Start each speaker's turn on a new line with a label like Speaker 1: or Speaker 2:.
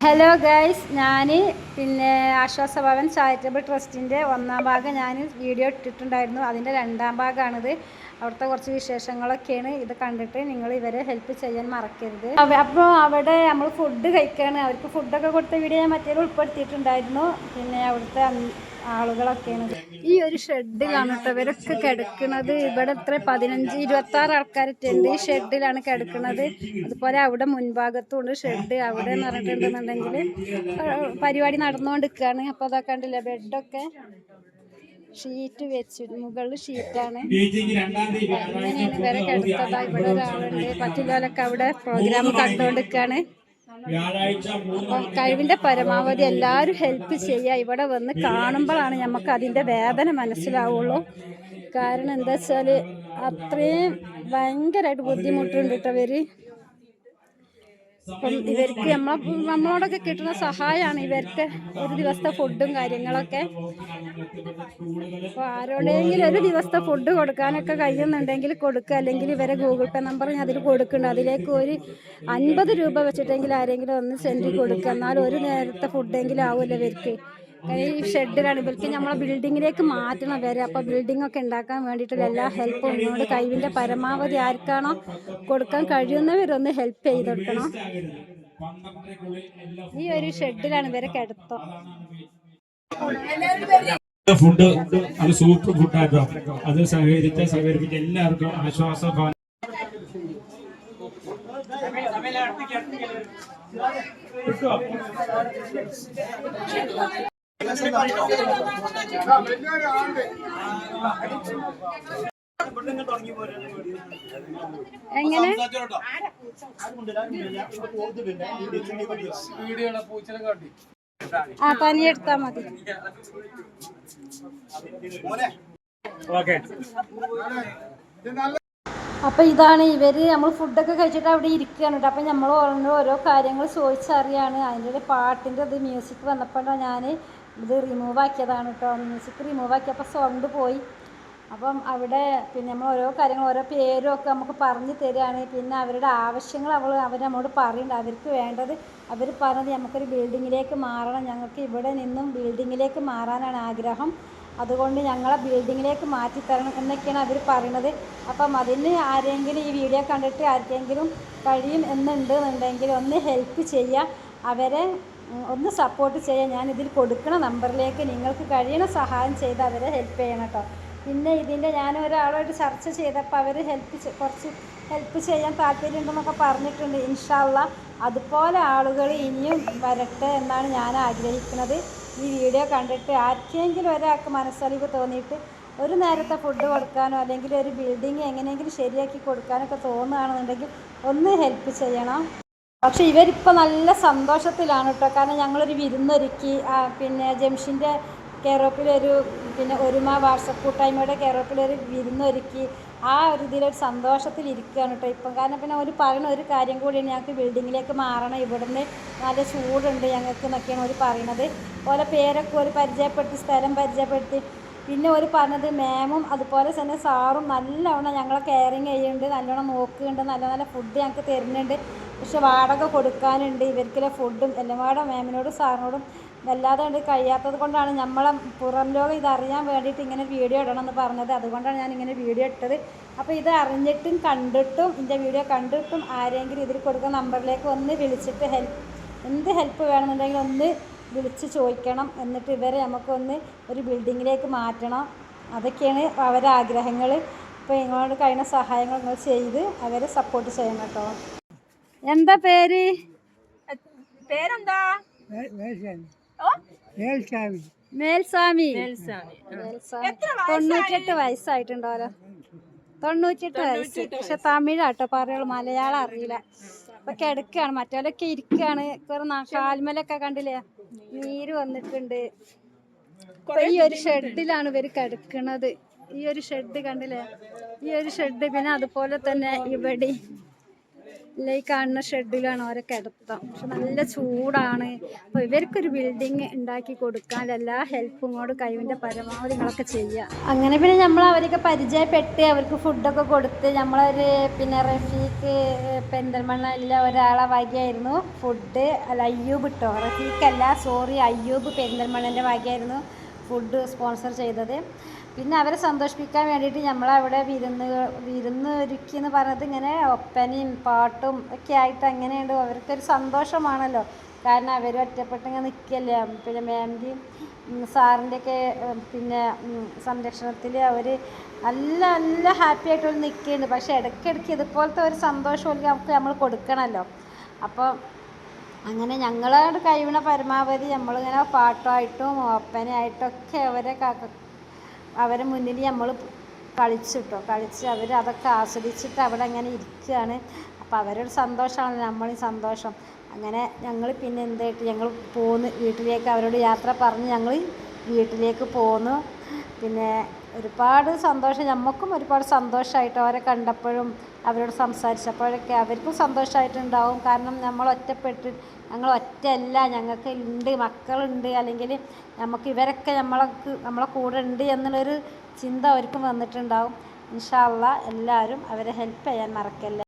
Speaker 1: Hello guys ഞാൻ പിന്നെ ആശ്വാസഭവൻ charitable ട്രസ്റ്റിന്റെ ഒന്നാം ഭാഗം ഞാൻ വീഡിയോ ഇട്ടിട്ടുണ്ടായിരുന്നു. അതിന്റെ രണ്ടാം ഭാഗമാണിത് അവിടുത്തെ കുറച്ച് വിശേഷങ്ങളൊക്കെയാണ് ഇത് കണ്ടിട്ട് നിങ്ങൾ ഇവരെ ഹെൽപ്പ് ചെയ്യാൻ മറക്കരുത്. അപ്പോൾ അവിടെ നമ്മൾ ഫുഡ് കഴിക്കുകയാണ് അവർക്ക് ഫുഡൊക്കെ കൊടുത്ത വീഡിയോ ഞാൻ മറ്റേ ഉൾപ്പെടുത്തിയിട്ടുണ്ടായിരുന്നു. പിന്നെ അവിടുത്തെ ആളുകളൊക്കെയാണ്. ഈ ഒരു ഷെഡിലാണ് കേട്ടോ ഇവരൊക്കെ കിടക്കുന്നത്. ഇവിടെ എത്ര? പതിനഞ്ച് ഇരുപത്തി ആറ് ആൾക്കാരുണ്ട് ഈ ഷെഡിലാണ് കിടക്കുന്നത്. അതുപോലെ അവിടെ മുൻഭാഗത്തും ഉണ്ട് ഷെഡ് അവിടെ എന്ന് പറഞ്ഞിട്ടുണ്ടെന്നുണ്ടെങ്കിൽ പരിപാടി നടന്നുകൊണ്ടിരിക്കുകയാണ്. അപ്പോൾ അതൊക്കെ ഉണ്ടല്ലോ ബെഡൊക്കെ ഷീറ്റ് വെച്ചു. മുകളിൽ ഷീറ്റാണ്. അങ്ങനെയാണ് ഇവരെ കിടത്തതാ ഇവിടെ ഒരാളുണ്ട്. മറ്റുള്ളവരൊക്കെ അവിടെ പ്രോഗ്രാം കണ്ടുകൊണ്ടിരിക്കുകയാണ് അപ്പം കഴിവിന്റെ പരമാവധി എല്ലാവരും ഹെൽപ്പ് ചെയ്യുക. ഇവിടെ വന്ന് കാണുമ്പോഴാണ് നമുക്ക് അതിന്റെ വേദന മനസ്സിലാവുള്ളൂ. കാരണം എന്താ വെച്ചാൽ അത്രയും ഭയങ്കരമായിട്ട് ബുദ്ധിമുട്ടുണ്ട് കേട്ടോ അപ്പം ഇവർക്ക് നമ്മളെ നമ്മളോടൊക്കെ കിട്ടുന്ന സഹായമാണ് ഇവർക്ക് ഒരു ദിവസത്തെ ഫുഡും കാര്യങ്ങളൊക്കെ. അപ്പോൾ ആരോടെങ്കിലും ഒരു ദിവസത്തെ ഫുഡ് കൊടുക്കാനൊക്കെ കഴിയുന്നുണ്ടെങ്കിൽ കൊടുക്കുക. അല്ലെങ്കിൽ ഇവരെ ഗൂഗിൾ പേ നമ്പർ ഞാൻ അതിൽ കൊടുക്കുന്നുണ്ട്. അതിലേക്ക് ഒരു അൻപത് രൂപ വെച്ചിട്ടെങ്കിൽ ആരെങ്കിലും ഒന്ന് സെൻഡ് കൊടുക്കുക. എന്നാൽ ഒരു നേരത്തെ ഫുഡെങ്കിലും ആവുമല്ലോ ഇവർക്ക്. ഈ ഷെഡിലാണ്. ഇവർക്ക് നമ്മളെ ബിൽഡിങ്ങിലേക്ക് മാറ്റണം വരെ. അപ്പോൾ ബിൽഡിംഗ് ഒക്കെ ഉണ്ടാക്കാൻ വേണ്ടിയിട്ടുള്ള എല്ലാ ഹെൽപ്പും ഒന്നുകൊണ്ട് കഴിവിന്റെ പരമാവധി ആർക്കാണോ കൊടുക്കാൻ കഴിയുന്നവരൊന്ന് ഹെൽപ്പ് ചെയ്ത് കൊടുക്കണം. ഈ ഒരു ഷെഡിലാണ് ഇവരെ കിടത്തോ.
Speaker 2: ഫുഡ് അത് സൂപ്പർ ഫുഡാട്ടോ അത് സഹകരിച്ച സഹകരിപ്പിച്ച എല്ലാവർക്കും ആശ്വാസ ഭവൻ
Speaker 1: എങ്ങനെ? ആ പനി എടുത്താ മതി അപ്പൊ ഇതാണ് ഇവർ നമ്മൾ ഫുഡൊക്കെ കഴിച്ചിട്ട് അവിടെ ഇരിക്കുകയാണ് കേട്ടോ. അപ്പം നമ്മൾ ഓരോ ഓരോ കാര്യങ്ങൾ ചോദിച്ചറിയാണ്. അതിന്റെ പാട്ടിന്റെ പാട്ടിന്റെ ഇത് മ്യൂസിക് വന്നപ്പോഴാണ് ഞാൻ ഇത് റിമൂവ് ആക്കിയതാണ് കേട്ടോ മ്യൂസിക് റിമൂവ് ആക്കിയപ്പോൾ സൗണ്ട് പോയി. അപ്പം അവിടെ പിന്നെ നമ്മൾ ഓരോ കാര്യങ്ങൾ ഓരോ പേരും ഒക്കെ നമുക്ക് പറഞ്ഞു തരികയാണ് പിന്നെ അവരുടെ ആവശ്യങ്ങൾ അവൾ അവർ നമ്മോട് പറയുന്നുണ്ട് അവർക്ക് വേണ്ടത് അവർ പറഞ്ഞത് നമുക്കൊരു ബിൽഡിങ്ങിലേക്ക് മാറണം. ഞങ്ങൾക്ക് ഇവിടെ നിന്നും ബിൽഡിങ്ങിലേക്ക് മാറാനാണ് ആഗ്രഹം. അതുകൊണ്ട് ഞങ്ങളെ ബിൽഡിങ്ങിലേക്ക് മാറ്റിത്തരണം എന്നൊക്കെയാണ് അവർ പറയുന്നത് അപ്പം അതിന് ആരെങ്കിലും ഈ വീഡിയോ കണ്ടിട്ട് ആർക്കെങ്കിലും കഴിയും എന്നുണ്ട് എന്നുണ്ടെങ്കിൽ ഒന്ന് ഹെൽപ്പ് ചെയ്യുക അവരെ ഒന്ന് സപ്പോർട്ട് ചെയ്യാൻ ഞാൻ ഇതിൽ കൊടുക്കുന്ന നമ്പറിലേക്ക് നിങ്ങൾക്ക് കഴിയണ സഹായം ചെയ്ത് അവരെ ഹെൽപ്പ് ചെയ്യണം കേട്ടോ പിന്നെ ഇതിന്റെ ഞാൻ ഒരാളോട് ചർച്ച ചെയ്തപ്പോൾ അവർ ഹെൽപ്പ് കുറച്ച് ഹെൽപ്പ് ചെയ്യാൻ താല്പര്യമുണ്ടെന്നൊക്കെ പറഞ്ഞിട്ടുണ്ട്. ഇൻഷാല്ല അതുപോലെ ആളുകൾ ഇനിയും വരട്ടെ എന്നാണ് ഞാൻ ആഗ്രഹിക്കുന്നത്. ഈ വീഡിയോ കണ്ടിട്ട് ആർക്കെങ്കിലും ഒരാൾക്ക് മനസ്സലിവ് തോന്നിയിട്ട് ഒരു നേരത്തെ ഫുഡ് കൊടുക്കാനോ അല്ലെങ്കിൽ ഒരു ബിൽഡിങ് എങ്ങനെയെങ്കിലും ശരിയാക്കി കൊടുക്കാനൊക്കെ തോന്നുകയാണെന്നുണ്ടെങ്കിൽ ഒന്ന് ഹെൽപ്പ് ചെയ്യണം. പക്ഷെ ഇവരിപ്പോൾ നല്ല സന്തോഷത്തിലാണ് കേട്ടോ കാരണം ഞങ്ങളൊരു വിരുന്നൊരുക്കി. പിന്നെ ജംഷിന്റെ കേരളത്തിലൊരു പിന്നെ ഒരുമ വാട്സപ്പ് കൂട്ടായ്മയുടെ കേരളത്തിലൊരു വിരുന്നൊരുക്കി. ആ ഒരു ഇതിലൊരു സന്തോഷത്തിൽ ഇരിക്കുകയാണ് കേട്ടോ ഇപ്പം. കാരണം പിന്നെ അവർ പറയുന്ന ഒരു കാര്യം കൂടിയാണ് ഞങ്ങൾക്ക് ബിൽഡിങ്ങിലേക്ക് മാറണം. ഇവിടുന്ന് നല്ല ചൂടുണ്ട് ഞങ്ങൾക്ക് എന്നൊക്കെയാണ് അവർ പറയുന്നത് ഓരോ പേരൊക്കെ ഒരു പരിചയപ്പെടുത്തി സ്ഥലം പരിചയപ്പെടുത്തി. പിന്നെ ഒരു പറഞ്ഞത് മാമും അതുപോലെ തന്നെ സാറും നല്ലവണ്ണം ഞങ്ങളെ കെയറിങ് ചെയ്യുന്നുണ്ട് നല്ലോണം നോക്കുന്നുണ്ട് നല്ല നല്ല ഫുഡ് ഞങ്ങൾക്ക് തരുന്നുണ്ട്. പക്ഷെ വാടക കൊടുക്കാനുണ്ട് ഇവർക്കുള്ള ഫുഡും എല്ലാം കൂടെ മാമിനോടും സാറിനോടും വല്ലാതെ ഉണ്ട് കഴിയാത്തത് കൊണ്ടാണ് നമ്മളെ പുറം ലോകം ഇതറിയാൻ വേണ്ടിയിട്ട് ഇങ്ങനെ വീഡിയോ ഇടണം എന്ന് പറഞ്ഞത്. അതുകൊണ്ടാണ് ഞാൻ ഇങ്ങനെ വീഡിയോ ഇട്ടത്. അപ്പോൾ ഇത് അറിഞ്ഞിട്ടും കണ്ടിട്ടും എന്റെ വീഡിയോ കണ്ടിട്ടും ആരെങ്കിലും ഇതിൽ കൊടുക്കുന്ന നമ്പറിലേക്ക് ഒന്ന് വിളിച്ചിട്ട് ഹെൽപ്പ് എന്ത് ഹെൽപ്പ് വേണമെന്നുണ്ടെങ്കിൽ ഒന്ന് വിളിച്ച് ചോദിക്കണം. എന്നിട്ട് ഇവരെ നമുക്കൊന്ന് ഒരു ബിൽഡിങ്ങിലേക്ക് മാറ്റണം. അതൊക്കെയാണ് അവരുടെ ആഗ്രഹങ്ങൾ ഇപ്പോൾ നിങ്ങളോട് കഴിയുന്ന സഹായങ്ങൾ നിങ്ങൾ ചെയ്ത് അവരെ സപ്പോർട്ട് ചെയ്യണം കേട്ടോ. എന്താ പേര്?
Speaker 3: പേരെന്താ? ഓ?
Speaker 1: മേൽസ്വാമി. തൊണ്ണൂറ്റെട്ട് വയസ്സായിട്ടുണ്ടോലോ? തൊണ്ണൂറ്റെട്ട് വയസ്സ്. പക്ഷെ തമിഴാട്ടോ പറയുള്ളൂ മലയാളം അറിയില്ല. ഇപ്പൊ കിടക്കാണ് മറ്റേലൊക്കെ ഇരിക്കാണ്. കുറെ കാൽമലൊക്കെ കണ്ടില്ലേ? നീര് വന്നിട്ടുണ്ട്. ഈ ഒരു ഷെഡിലാണ് ഇവർ കിടക്കണത്. ഈ ഒരു ഷെഡ് കണ്ടില്ലേ? ഈ ഒരു ഷെഡ് പിന്നെ അതുപോലെ തന്നെ ഇവിടെ ഇല്ല ഈ കാണുന്ന ഷെഡിലാണ് അവരെ കിടത്തുക പക്ഷെ നല്ല ചൂടാണ്. അപ്പോൾ ഇവർക്കൊരു ബിൽഡിങ് ഉണ്ടാക്കി കൊടുക്കാൻ എല്ലാ ഹെൽപ്പും കൂടെ കഴിവിന്റെ പരമാവധി നിങ്ങളൊക്കെ ചെയ്യുക. അങ്ങനെ പിന്നെ നമ്മൾ അവരൊക്കെ പരിചയപ്പെട്ട് അവർക്ക് ഫുഡൊക്കെ കൊടുത്ത് നമ്മളൊരു പിന്നെ റഫീക്ക് പെരിന്തൽമണ്ണയിലെ ഒരാളെ വകയായിരുന്നു. ഫുഡ് അല്ല അയ്യൂബ് ഇട്ടോ റഫീക്കല്ല സോറി അയ്യൂബ് പെരിന്തൽമണ്ണന്റെ വകയായിരുന്നു ഫുഡ് സ്പോൺസർ ചെയ്തത്. പിന്നെ അവരെ സന്തോഷിപ്പിക്കാൻ വേണ്ടിയിട്ട് നമ്മളവിടെ വിരുന്ന് വിരുന്ന് ഒരുക്കി എന്ന് പറഞ്ഞത് ഇങ്ങനെ ഒപ്പനയും പാട്ടും ഒക്കെ ആയിട്ട് അങ്ങനെയുണ്ട്. അവർക്കൊരു സന്തോഷമാണല്ലോ. കാരണം അവർ ഒറ്റപ്പെട്ട് ഇങ്ങനെ നിൽക്കല്ലേ പിന്നെ മാമിന്റെയും സാറിന്റെയൊക്കെ പിന്നെ സംരക്ഷണത്തിൽ അവർ നല്ല നല്ല ഹാപ്പി ആയിട്ട് നിൽക്കുന്നുണ്ട് പക്ഷേ ഇടയ്ക്കിടയ്ക്ക് ഇതുപോലത്തെ ഒരു സന്തോഷം നമുക്ക് നമ്മൾ കൊടുക്കണമല്ലോ അപ്പോൾ അങ്ങനെ ഞങ്ങളുടെ കഴിയുന്ന പരമാവധി നമ്മളിങ്ങനെ പാട്ടായിട്ടും ഒപ്പനയായിട്ടും ഒക്കെ അവരെ അവരെ മുന്നിൽ നമ്മൾ കളിച്ചിട്ടോ കളിച്ച് അവർ അതൊക്കെ ആസ്വദിച്ചിട്ട് അവിടെ അങ്ങനെ ഇരിക്കുകയാണ്. അപ്പോൾ അവരൊരു സന്തോഷമാണ് നമ്മളീ സന്തോഷം. അങ്ങനെ ഞങ്ങൾ പിന്നെ എന്തായിട്ട് ഞങ്ങൾ പോന്ന് വീട്ടിലേക്ക് അവരോട് യാത്ര പറഞ്ഞ് ഞങ്ങൾ വീട്ടിലേക്ക് പോന്നു. പിന്നെ ഒരുപാട് സന്തോഷം. നമുക്കും ഒരുപാട് സന്തോഷമായിട്ട് അവരെ കണ്ടപ്പോഴും അവരോട് സംസാരിച്ചപ്പോഴൊക്കെ അവർക്കും സന്തോഷമായിട്ടുണ്ടാവും കാരണം നമ്മൾ ഒറ്റപ്പെട്ട് ഞങ്ങൾ ഒറ്റയല്ല ഞങ്ങൾക്ക് ഉണ്ട് മക്കളുണ്ട് അല്ലെങ്കിൽ നമുക്ക് ഇവരൊക്കെ നമ്മൾക്ക് നമ്മളെ കൂടെ ഉണ്ട് എന്നുള്ളൊരു ചിന്ത അവർക്കും വന്നിട്ടുണ്ടാവും. ഇൻഷാ അള്ളാ എല്ലാവരും അവരെ ഹെൽപ്പ് ചെയ്യാൻ മറക്കല്ല.